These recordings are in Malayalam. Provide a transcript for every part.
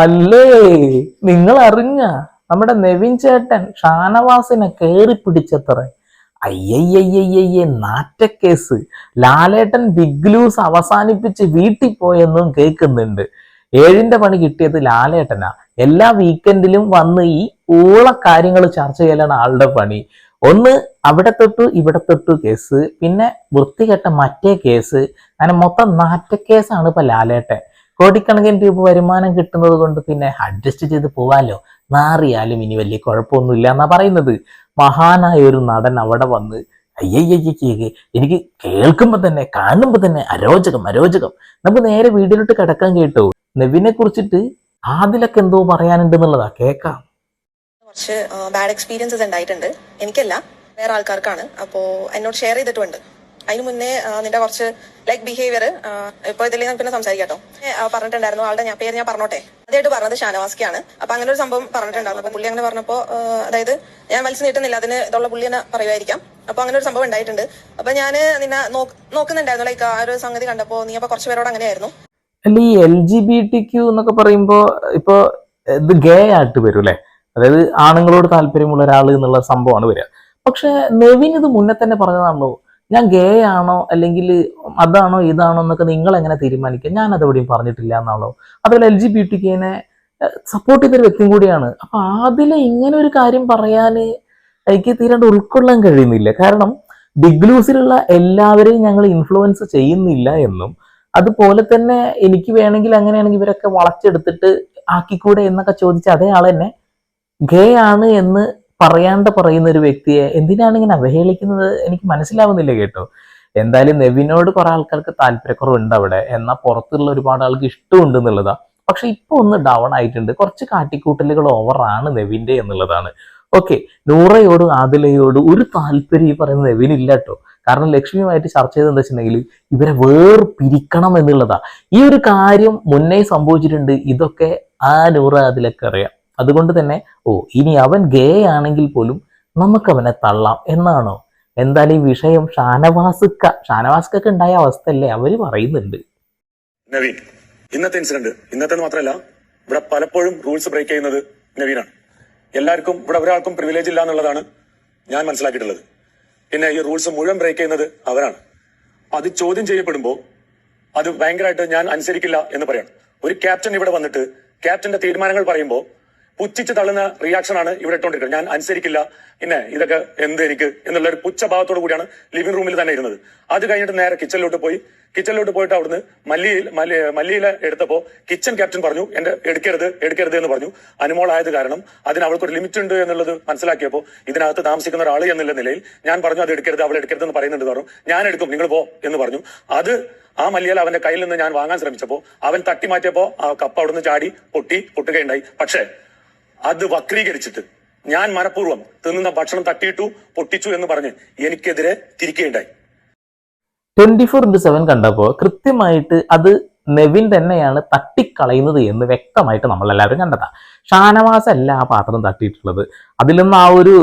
അല്ലേ? നിങ്ങൾ അറിഞ്ഞ നമ്മുടെ നെവിൻ ചേട്ടൻ ഷാനവാസിനെ കയറി പിടിച്ചത്ര. അയ്യയ്യയ്യയ്യേ നാറ്റക്കേസ്. ലാലേട്ടൻ ബിഗ് ലൂസ് അവസാനിപ്പിച്ച് വീട്ടിൽ പോയെന്നും കേൾക്കുന്നുണ്ട്. ഏഴിന്റെ പണി കിട്ടിയത് ലാലേട്ടനാ. എല്ലാ വീക്കെൻഡിലും വന്ന് ഈ ഊള കാര്യങ്ങൾ ചർച്ച ചെയ്യലാണ് ആളുടെ പണി. ഒന്ന് അവിടെ തൊട്ടു ഇവിടെ തൊട്ടു കേസ്. പിന്നെ വൃത്തികെട്ട മറ്റേ കേസ്. അങ്ങനെ മൊത്തം നാറ്റക്കേസാണ് ഇപ്പൊ ലാലേട്ടൻ. കോടിക്കണക്കിന് രൂപ വരുമാനം കിട്ടുന്നത് കൊണ്ട് പിന്നെ അഡ്ജസ്റ്റ് ചെയ്ത് പോവാലോ? നാറിയാലും ഇനി വലിയ കുഴപ്പമൊന്നുമില്ല എന്നാ പറയുന്നത്. മഹാനായ ഒരു നടൻ അവിടെ വന്ന് അയ്യയ്യയ്യേ എനിക്ക് കേൾക്കുമ്പോ തന്നെ കാണുമ്പോ തന്നെ അരോചകം അരോചകം. നമുക്ക് നേരെ വീട്ടിലോട്ട് കിടക്കാൻ കേട്ടോ. നെവിനെ കുറിച്ചിട്ട് ആദിലൊക്കെ എന്തോ പറയാനുണ്ട് എന്നുള്ളതാ കേക്കാം. കുറച്ച് ബാഡ് എക്സ്പീരിയൻസസ് ഉണ്ടായിട്ടുണ്ട്. എനിക്കല്ല വേറെ ആൾക്കാർക്കാണ്. അപ്പോ എന്നോട് ഷെയർ ചെയ്തിട്ടുണ്ട് അതിന് മുന്നേ നിന്റെ കുറച്ച് ലൈക് ബിഹേവിയർ ഇപ്പൊ ഇതിൽ ഞാൻ പിന്നെ സംസാരിക്കാം കേട്ടോ ഏ, ആ, പറഞ്ഞിട്ടുണ്ടായിരുന്നു ആളുടെ ഞാൻ പേര് ഞാൻ പറഞ്ഞോട്ടെ. ആദ്യമായിട്ട് പറഞ്ഞത് ഷാനവാസ്കിയാണ്. അപ്പൊ അങ്ങനെ ഒരു സംഭവം പറഞ്ഞിട്ടുണ്ടായിരുന്നു. അപ്പൊ പുള്ളി അങ്ങനെ പറഞ്ഞപ്പോ അതായത് ഞാൻ വലിച്ചു നീട്ടുന്നില്ല അതിന് ഇതുള്ള പുള്ളി തന്നെ പറയുമായിരിക്കാം. അപ്പൊ അങ്ങനെ ഒരു സംഭവം ഉണ്ടായിട്ടുണ്ട്. അപ്പൊ ഞാൻ നിന്നെ നോക്ക്- നോക്കുന്നുണ്ടായിരുന്നു ലൈക്ക് ആ ഒരു സംഗതി കണ്ടപ്പോ നീ അപ്പൊ കുറച്ച് പേരോട് അങ്ങനെയായിരുന്നു. അല്ല ഈ L G B T Q എന്നൊക്കെ പറയുമ്പോൾ ഇപ്പൊ ഇത് ഗേ ആയിട്ട് വരും അല്ലെ? അതായത് ആണുങ്ങളോട് താല്പര്യമുള്ള ഒരാൾ എന്നുള്ള സംഭവമാണ് വരിക. പക്ഷെ നെവിൻ ഇത് മുന്നേ തന്നെ പറഞ്ഞതാണല്ലോ. ഞാൻ ഗേ ആണോ അല്ലെങ്കിൽ അതാണോ ഇതാണോ എന്നൊക്കെ നിങ്ങൾ എങ്ങനെ തീരുമാനിക്കുക? ഞാൻ അതെവിടെയും പറഞ്ഞിട്ടില്ല എന്നാണോ? അതുപോലെ എൽ ജി ബി സപ്പോർട്ട് ചെയ്തൊരു വ്യക്തിയും കൂടിയാണ്. അപ്പൊ അതിൽ ഇങ്ങനെ ഒരു കാര്യം പറയാൻ എനിക്ക് തീരാണ്ട് ഉൾക്കൊള്ളാൻ കഴിയുന്നില്ല. കാരണം ബിഗ് ലൂസിലുള്ള എല്ലാവരെയും ഞങ്ങൾ ഇൻഫ്ലുവൻസ് ചെയ്യുന്നില്ല എന്നും അതുപോലെ തന്നെ എനിക്ക് വേണമെങ്കിൽ അങ്ങനെയാണെങ്കിൽ ഇവരൊക്കെ വളച്ചെടുത്തിട്ട് ആക്കിക്കൂടെ എന്നൊക്കെ ചോദിച്ച അതേ ആൾ തന്നെ ഗേ ആണ് എന്ന് പറയാണ്ട് പറയുന്ന ഒരു വ്യക്തിയെ എന്തിനാണ് ഇങ്ങനെ അവഹേളിക്കുന്നത്? എനിക്ക് മനസ്സിലാവുന്നില്ല കേട്ടോ. എന്തായാലും നെവിനോട് കുറെ ആൾക്കാർക്ക് താല്പര്യക്കുറവുണ്ട് അവിടെ. എന്നാൽ പുറത്തുള്ള ഒരുപാട് ആൾക്ക് ഇഷ്ടമുണ്ട് എന്നുള്ളതാ. പക്ഷെ ഇപ്പൊ ഒന്ന് ഡൗൺ ആയിട്ടുണ്ട്. കുറച്ച് കാട്ടിക്കൂട്ടലുകൾ ഓവറാണ് നെവിന്റെ എന്നുള്ളതാണ്. ഓക്കെ നൂറയോട് ആദിലയോടും ഒരു താല്പര്യം ഈ പറയുന്ന നെവിനില്ല കേട്ടോ. കാരണം ലക്ഷ്മിയുമായിട്ട് ചർച്ച ചെയ്തത് എന്താ വെച്ചിട്ടുണ്ടെങ്കിൽ ഇവരെ വേർപിരിക്കണം എന്നുള്ളതാ. ഈ ഒരു കാര്യം മുന്നേ സംഭവിച്ചിട്ടുണ്ട്. ഇതൊക്കെ ആ നൂറ അതിലൊക്കെ അറിയാം. അതുകൊണ്ട് തന്നെ ഓ ഇനി അവൻ ഗേ ആണെങ്കിൽ പോലും നമുക്ക് അവനെ തള്ളാം എന്നാണോ? എന്തായാലും ഈ വിഷയം ഷാനവാസുക്ക ഷാനവാസുക്കൊക്കെ ഉണ്ടായ അവസ്ഥയല്ലേ അവർ പറയുന്നുണ്ട്. നവീൻ ഇന്നത്തെ ഇൻസിഡന്റ് ഇന്നത്തെ മാത്രമല്ല ഇവിടെ പലപ്പോഴും റൂൾസ് ബ്രേക്ക് ചെയ്യുന്നത് നവീനാണ്. എല്ലാവർക്കും ഇവിടെ ഒരാൾക്കും പ്രിവിലേജ് ഇല്ല എന്നുള്ളതാണ് ഞാൻ മനസ്സിലാക്കിയിട്ടുള്ളത്. പിന്നെ ഈ റൂൾസ് മുഴുവൻ ബ്രേക്ക് ചെയ്യുന്നത് അവരാണ്. അത് ചോദ്യം ചെയ്യപ്പെടുമ്പോൾ അത് ഭയങ്കരമായിട്ട് ഞാൻ അനുസരിക്കില്ല എന്ന് പറയണം. ഒരു ക്യാപ്റ്റൻ ഇവിടെ വന്നിട്ട് ക്യാപ്റ്റന്റെ തീരുമാനങ്ങൾ പറയുമ്പോൾ പുച്ഛിച്ച് തള്ളുന്ന റിയാക്ഷൻ ആണ് ഇവിടെ ഇട്ടുകൊണ്ടിരിക്കുന്നത് ഞാൻ അനുസരിക്കില്ല. പിന്നെ ഇതൊക്കെ എന്ത് എനിക്ക് എന്നുള്ള ഒരു പുച്ഛഭാവത്തോടു കൂടിയാണ് ലിവിംഗ് റൂമിൽ തന്നെ ഇരുന്നത്. അത് കഴിഞ്ഞിട്ട് നേരെ കിച്ചണിലോട്ട് പോയി. കിച്ചണിലോട്ട് പോയിട്ട് അവിടുന്ന് മല്ലിയിൽ മല്ലി മല്ലിയില എടുത്തപ്പോ കിച്ചൺ ക്യാപ്റ്റൻ പറഞ്ഞു എന്റെ എടുക്കരുത് എടുക്കരുത് എന്ന് പറഞ്ഞു. അനുമോളായത് കാരണം അതിന് അവൾക്കൊരു ലിമിറ്റ് ഉണ്ട് എന്നുള്ളത് മനസ്സിലാക്കിയപ്പോൾ ഇതിനകത്ത് താമസിക്കുന്ന ഒരാൾ എന്നുള്ള നിലയിൽ ഞാൻ പറഞ്ഞു അത് എടുക്കരുത് അവൾ എടുക്കരുത് എന്ന് പറയുന്നുണ്ട് പറഞ്ഞു. ഞാൻ എടുക്കും നിങ്ങൾ പോ എന്ന് പറഞ്ഞു. അത് ആ മല്ലിയാൽ അവന്റെ കയ്യിൽ നിന്ന് ഞാൻ വാങ്ങാൻ ശ്രമിച്ചപ്പോൾ അവൻ തട്ടി മാറ്റിയപ്പോ ആ കപ്പ് അവിടുന്ന് ചാടി പൊട്ടി പൊട്ടുകയുണ്ടായി. പക്ഷേ അത് വക്രീകരിച്ചിട്ട് ഞാൻ മനഃപൂർവം തിന്നുന്ന ഭക്ഷണം തട്ടിയിട്ടു പൊട്ടിച്ചു എന്ന് പറഞ്ഞ് എനിക്കെതിരെ തിരിക്കുകയുണ്ടായി ട്വന്റി ഫോർ ഇന്റു സെവൻ കണ്ടപ്പോൾ കൃത്യമായിട്ട് അത് നെവിൻ തന്നെയാണ് തട്ടിക്കളയുന്നത് എന്ന് വ്യക്തമായിട്ട് നമ്മളെല്ലാവരും കണ്ടതാ. ഷാനവാസ് അല്ല ആ പാത്രം തട്ടിയിട്ടുള്ളത്. അതിലൊന്നും ആ ഒരു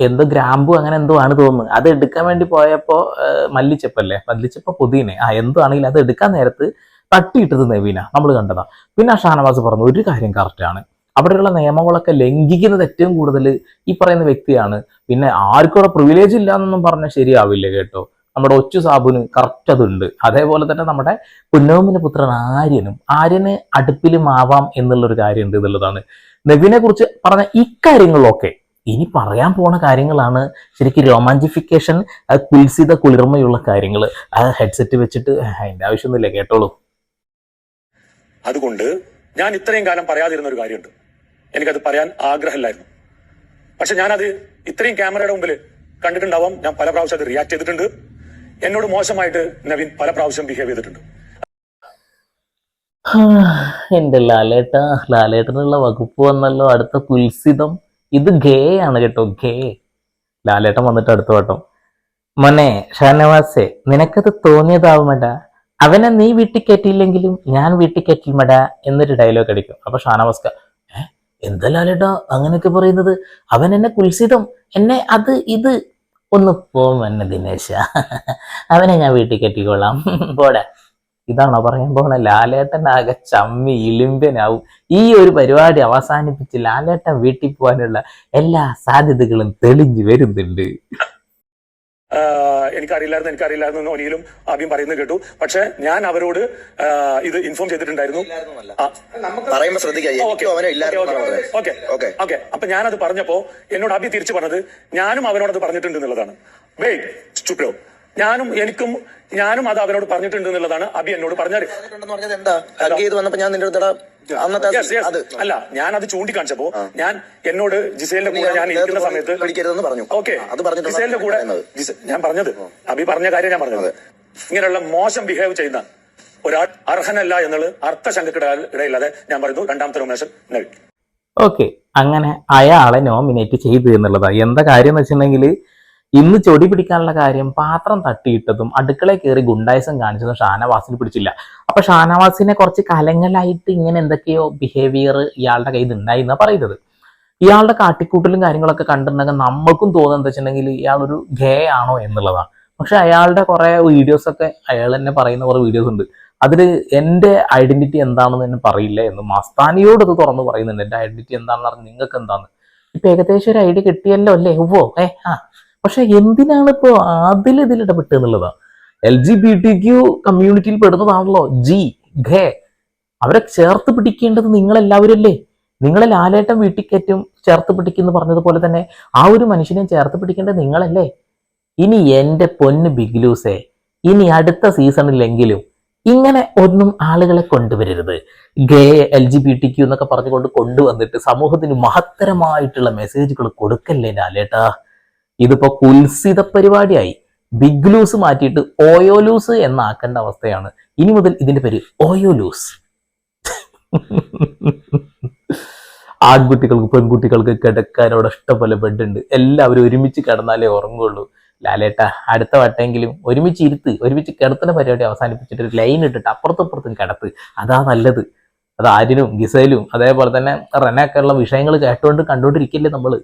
എന്തോ ഗ്രാമ്പു അങ്ങനെ എന്തോ ആണ് തോന്നുന്നത് അത് എടുക്കാൻ വേണ്ടി പോയപ്പോൾ മല്ലിച്ചപ്പല്ലേ? മല്ലിച്ചപ്പ പുതിനെ ആ എന്തോ ആണെങ്കിലും അത് എടുക്കാൻ നേരത്ത് തട്ടിയിട്ടത് നെവിനാ. നമ്മൾ കണ്ടതാ. പിന്നെ ആ ഷാനവാസ് പറഞ്ഞു ഒരു കാര്യം കറക്റ്റാണ് അവിടെയുള്ള നിയമങ്ങളൊക്കെ ലംഘിക്കുന്നത് ഏറ്റവും കൂടുതൽ ഈ പറയുന്ന വ്യക്തിയാണ്. പിന്നെ ആർക്കും അവിടെ പ്രിവിലേജ് ഇല്ല എന്നൊന്നും പറഞ്ഞാൽ ശരിയാവില്ല കേട്ടോ. നമ്മുടെ ഒച്ചു സാബുന് കറക്റ്റ് അതുണ്ട്. അതേപോലെ തന്നെ നമ്മുടെ പുന്നോമിന്റെ പുത്രൻ ആര്യനും ആര്യന് അടുപ്പിലും ആവാം എന്നുള്ളൊരു കാര്യമുണ്ട് എന്നുള്ളതാണ്. നെവിനെ കുറിച്ച് പറഞ്ഞ ഇക്കാര്യങ്ങളൊക്കെ ഇനി പറയാൻ പോണ കാര്യങ്ങളാണ് ശരിക്കും റൊമാന്റിഫിക്കേഷൻ കുൽസിത കുളിർമയുള്ള കാര്യങ്ങൾ ആ ഹെഡ്സെറ്റ് വെച്ചിട്ട് അതിന്റെ ആവശ്യമൊന്നുമില്ല കേട്ടോളൂ. അതുകൊണ്ട് ഞാൻ ഇത്രയും കാലം പറയാതിരുന്ന ഒരു കാര്യമുണ്ട്. എനിക്കത് പറയാൻ ആഗ്രഹമില്ലായിരുന്നു. പക്ഷെ ഞാനത് ഇത്രയും ക്യാമറയുടെ മുമ്പിൽ കണ്ടിട്ടുണ്ടാവാം. ഞാൻ പല പ്രാവശ്യം അത് റിയാക്ട് ചെയ്തിട്ടുണ്ട്. എന്നോട് മോശമായിട്ട് നവീൻ പല പ്രാവശ്യം ബിഹേവ് ചെയ്തിട്ടുണ്ട്. എന്റെ ലാലേട്ട. ലാലേട്ടനുള്ള വകുപ്പ് വന്നല്ലോ. അടുത്ത കുൽസിതം. ഇത് ഗേ ആണ് കേട്ടോ ഗേ. ലാലേട്ടൻ വന്നിട്ട് അടുത്ത വട്ടം. മോനെ ഷാനവാസേ നിനക്കത് തോന്നിയതാവുമട. അവനെ നീ വീട്ടിൽ കയറ്റിയില്ലെങ്കിലും ഞാൻ വീട്ടിൽ കയറ്റിമടാ എന്നൊരു ഡയലോഗ് അടിക്കും. അപ്പൊ ഷാനവാസ്ക എന്താ ലാലേട്ടാ അങ്ങനെയൊക്കെ പറയുന്നത്? അവൻ എന്നെ കുൽസിതം. എന്നെ അത് ഇത്. ഒന്ന് പോം എന്നെ ദിനേശ. അവനെ ഞാൻ വീട്ടിൽ കെട്ടിക്കൊള്ളാം പോടെ. ഇതാണോ പറയാൻ പോണ? ലാലേട്ടൻ ആകെ ചമ്മി ഇളിമ്പനാവും. ഈ ഒരു പരിപാടി അവസാനിപ്പിച്ച് ലാലേട്ടൻ വീട്ടിൽ പോകാനുള്ള എല്ലാ സാധ്യതകളും തെളിഞ്ഞു വരുന്നുണ്ട്. എനിക്കറിയില്ലായിരുന്നു എനിക്കറിയില്ലായിരുന്നു എന്ന് ഒനിയിലും ആദ്യം പറയുന്നത് കേട്ടു. പക്ഷെ ഞാൻ അവരോട് ഇത് ഇൻഫോം ചെയ്തിട്ടുണ്ടായിരുന്നു. ഓക്കെ, ഓക്കെ അപ്പൊ ഞാനത് പറഞ്ഞപ്പോ എന്നോട് ആദ്യം തിരിച്ചു പറഞ്ഞത് ഞാനും അവനോടത് പറഞ്ഞിട്ടുണ്ട് എന്നുള്ളതാണ്. വെയിറ്റ് ചുപ്രോ ഞാനും എനിക്കും ഞാനും അത് അവനോട് പറഞ്ഞിട്ടുണ്ട് എന്നുള്ളതാണ് അബി എന്നോട് പറഞ്ഞത്. അല്ല ഞാൻ അത് ചൂണ്ടിക്കാണിച്ചപ്പോ ഞാൻ എന്നോട് ജിസേലിന്റെ കൂടെ ഞാൻ ഇരിക്കുന്ന സമയത്ത് പറഞ്ഞു. ഓക്കെ അത് പറഞ്ഞിട്ടുണ്ട് ജിസേലിന്റെ കൂടെ ഞാൻ പറഞ്ഞത്. അബി പറഞ്ഞ കാര്യം ഞാൻ പറഞ്ഞത്. ഇങ്ങനെയുള്ള മോശം ബിഹേവ് ചെയ്യുന്ന ഒരാൾ അർഹനല്ല എന്നുള്ളത് അർത്ഥശങ്കക്കിട ഇടയില്ലാതെ ഞാൻ പറയുന്നു രണ്ടാമത്തെ നോമിനേഷൻ നൽകി ഓക്കെ അങ്ങനെ അയാളെ നോമിനേറ്റ് ചെയ്തു എന്നുള്ളതാ. എന്താ കാര്യം എന്ന് വെച്ചിട്ടുണ്ടെങ്കിൽ ഇന്ന് ചൊടി പിടിക്കാനുള്ള കാര്യം പാത്രം തട്ടിയിട്ടതും അടുക്കളയിൽ കയറി ഗുണ്ടായസം കാണിച്ചതും ഷാനവാസിന് പിടിച്ചില്ല. അപ്പൊ ഷാനവാസിനെ കുറച്ച് കലങ്ങളായിട്ട് ഇങ്ങനെ എന്തൊക്കെയോ ബിഹേവിയർ ഇയാളുടെ കയ്യിൽ ഉണ്ടായി എന്നാ പറയുന്നത്. ഇയാളുടെ കാട്ടിക്കൂട്ടലും കാര്യങ്ങളൊക്കെ കണ്ടിട്ടുണ്ടെങ്കിൽ നമ്മൾക്കും തോന്നുന്നത് എന്താ വെച്ചിട്ടുണ്ടെങ്കിൽ ഇയാളൊരു ഗേ ആണോ എന്നുള്ളതാണ് പക്ഷെ അയാളുടെ കുറെ വീഡിയോസ് ഒക്കെ അയാൾ തന്നെ പറയുന്ന കുറെ വീഡിയോസ് ഉണ്ട്. അതിൽ എന്റെ ഐഡന്റിറ്റി എന്താണെന്ന് തന്നെ പറയില്ല എന്ന് മസ്താനിയോട് ഇത് തുറന്ന് പറയുന്നുണ്ട്. എന്റെ ഐഡന്റിറ്റി എന്താണെന്ന് പറഞ്ഞാൽ നിങ്ങൾക്ക് എന്താണ് ഇപ്പൊ ഏകദേശം ഒരു ഐഡിയ കിട്ടിയല്ലോ അല്ലേ? ഓ ഏ ആ. പക്ഷെ എന്തിനാണ് ഇപ്പോൾ അതിൽ ഇതിൽ ഇടപെട്ട് എന്നുള്ളതാ? L G B T Q കമ്മ്യൂണിറ്റിയിൽ പെടുന്നതാണല്ലോ. ജി ഘേ അവരെ ചേർത്ത് പിടിക്കേണ്ടത് നിങ്ങളെല്ലാവരും അല്ലേ നിങ്ങളെ ലാലേട്ടം വീട്ടിൽ കയറ്റും ചേർത്ത് പിടിക്കുന്നു പറഞ്ഞതുപോലെ തന്നെ ആ ഒരു മനുഷ്യനെ ചേർത്ത് പിടിക്കേണ്ടത് നിങ്ങളല്ലേ? ഇനി എന്റെ പൊന്ന് ബിഗ്ലൂസേ ഇനി അടുത്ത സീസണിലെങ്കിലും ഇങ്ങനെ ഒന്നും ആളുകളെ കൊണ്ടുവരരുത്. Gay L G B T Q എന്നൊക്കെ പറഞ്ഞുകൊണ്ട് കൊണ്ടുവന്നിട്ട് സമൂഹത്തിന് മഹത്തരമായിട്ടുള്ള മെസ്സേജുകൾ കൊടുക്കല്ലേ ലാലേട്ടാ ഇതിപ്പോ കുൽസിത പരിപാടിയായി ബിഗ് ലൂസ് മാറ്റിയിട്ട് ഓയോ ലൂസ് എന്നാക്കേണ്ട അവസ്ഥയാണ്. ഇനി മുതൽ ഇതിന്റെ പേര് ഓയോ ലൂസ് ആൺകുട്ടികൾക്ക് പെൺകുട്ടികൾക്ക് കിടക്കാനോട് ഇഷ്ടംപോലെ ബെഡ് ഉണ്ട് എല്ലാവരും ഒരുമിച്ച് കിടന്നാലേ ഉറങ്ങുള്ളൂ. ലാലേട്ട അടുത്ത വട്ടെങ്കിലും ഒരുമിച്ച് ഇരുത്ത് ഒരുമിച്ച് കിടത്തുന്ന പരിപാടി അവസാനിപ്പിച്ചിട്ട് ഒരു ലൈൻ ഇട്ടിട്ട് അപ്പുറത്തും ഇപ്പുറത്തും കിടത്ത്. അതാ നല്ലത്. അത് ആര്യനും ഗിസയിലും അതേപോലെ തന്നെ റനൊക്കെയുള്ള വിഷയങ്ങൾ കേട്ടുകൊണ്ട് കണ്ടുകൊണ്ടിരിക്കില്ലേ നമ്മൾ.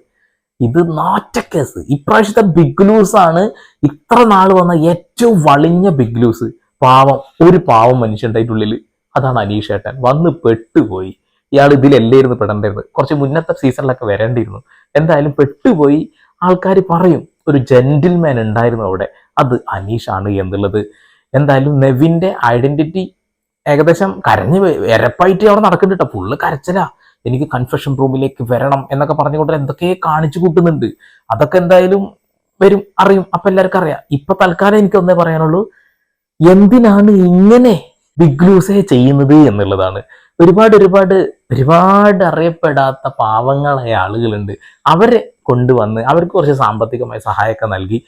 ഇത് നാറ്റക്കേസ്. ഇപ്രാവശ്യത്തെ ബിഗ് ലൂസ് ആണ് ഇത്ര നാൾ വന്ന ഏറ്റവും വളിഞ്ഞ ബിഗ് ലൂസ് പാവം ഒരു പാവം മനുഷ്യന്റെ ഉള്ളിൽ അതാണ് അനീഷ് ഏട്ടൻ. വന്ന് പെട്ടുപോയി. ഇയാൾ ഇതിലല്ലേ ഇതിലല്ലായിരുന്നു പെടേണ്ടത്. കുറച്ച് മുന്നത്തെ സീസണിലൊക്കെ വരേണ്ടിയിരുന്നു. എന്തായാലും പെട്ടുപോയി. ആൾക്കാർ പറയും ഒരു ജെന്റിൽമാൻ ഉണ്ടായിരുന്നു അവിടെ. അത് അനീഷാണ് എന്നുള്ളത്. എന്തായാലും നെവിന്റെ ഐഡന്റിറ്റി ഏകദേശം കരഞ്ഞ് എരപ്പായിട്ട് അവിടെ നടക്കുന്നുണ്ട് കേട്ടോ. ഫുള്ള് കരച്ചിലാ. എനിക്ക് കൺഫെഷൻ റൂമിലേക്ക് വരണം എന്നൊക്കെ പറഞ്ഞുകൊണ്ട് എന്തൊക്കെ കാണിച്ചു കൂട്ടുന്നുണ്ട്. അതൊക്കെ എന്തായാലും വരും അറിയും. അപ്പൊ എല്ലാവർക്കും അറിയാം. ഇപ്പൊ തൽക്കാലം എനിക്ക് ഒന്നേ പറയാനുള്ളൂ. എന്തിനാണ് ഇങ്ങനെ ബിഗ് ലൂസേ ചെയ്യുന്നത് എന്നുള്ളതാണ്. ഒരുപാട് ഒരുപാട് ഒരുപാട് അറിയപ്പെടാത്ത പാവങ്ങളായ ആളുകളുണ്ട്. അവരെ കൊണ്ടുവന്ന് അവർക്ക് കുറച്ച് സാമ്പത്തികമായ സഹായമൊക്കെ നൽകി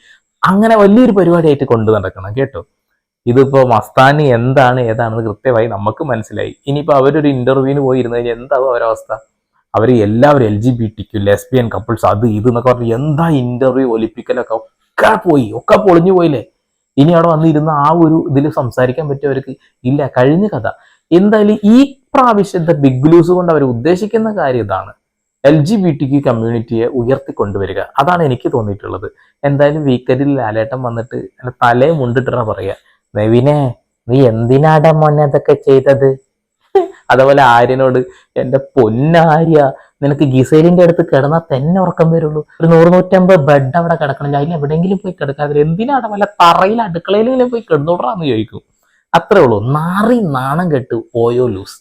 അങ്ങനെ വലിയൊരു പരിപാടിയായിട്ട് കൊണ്ടു നടക്കണം. കേട്ടോ? ഇതിപ്പോ മസ്താനി എന്താണ് ഏതാണെന്ന് കൃത്യമായി നമുക്ക് മനസ്സിലായി. ഇനിയിപ്പോ അവരൊരു ഇന്റർവ്യൂവിന് പോയി ഇരുന്ന് കഴിഞ്ഞാൽ എന്താവും അവരവസ്ഥ അവർ എല്ലാവരും എൽ ജി ബി ടിക്ക് ലെസ്ബിയൻ കപ്പിൾസ് അത് ഇത് എന്നൊക്കെ പറഞ്ഞ് എന്താ ഇന്റർവ്യൂ ഒലിപ്പിക്കലൊക്കെ ഒക്കെ പോയി ഒക്കെ പൊളിഞ്ഞു പോയില്ലേ? ഇനി അവിടെ വന്നിരുന്ന ആ ഒരു ഇതിൽ സംസാരിക്കാൻ പറ്റിയവർക്ക് ഇല്ല കഴിഞ്ഞ കഥ. എന്തായാലും ഈ പ്രാവശ്യത്തെ ബിഗ് ലൂസ് കൊണ്ട് അവർ ഉദ്ദേശിക്കുന്ന കാര്യം ഇതാണ്. എൽ ജി ബി ടി കമ്മ്യൂണിറ്റിയെ ഉയർത്തിക്കൊണ്ടുവരിക. അതാണ് എനിക്ക് തോന്നിയിട്ടുള്ളത്. എന്തായാലും വീക്കെൻഡിൽ ലാലേട്ടം വന്നിട്ട് തലേ മുണ്ടിട്ടാണ് മുണ്ടിട്ടാ പറയാ. നവീനെ നീ എന്തിനാടാ മോനെ അതൊക്കെ ചെയ്തത്? അതുപോലെ ആര്യനോട് എന്റെ പൊന്നാര്യ നിനക്ക് ഗിസൈലിന്റെ അടുത്ത് കിടന്നാൽ തന്നെ ഉറക്കം വരുള്ളൂ. ഒരു നൂറ് നൂറ്റമ്പത് ബെഡ് അവിടെ കിടക്കണം അതിൽ എവിടെയെങ്കിലും പോയി കിടക്കാതെ എന്തിനാണ് വല്ല തറയിൽ അടുക്കളയിലെങ്കിലും പോയി കിടന്നോടാന്ന് ചോദിക്കും. അത്രേ ഉള്ളൂ. നാറി നാണം കെട്ട് ഓയോ ലൂസ്.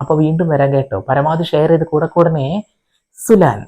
അപ്പൊ വീണ്ടും വരാൻ കേട്ടോ. പരമാവധി ഷെയർ ചെയ്ത് കൂടെ കൂടനെ സുലാൻ.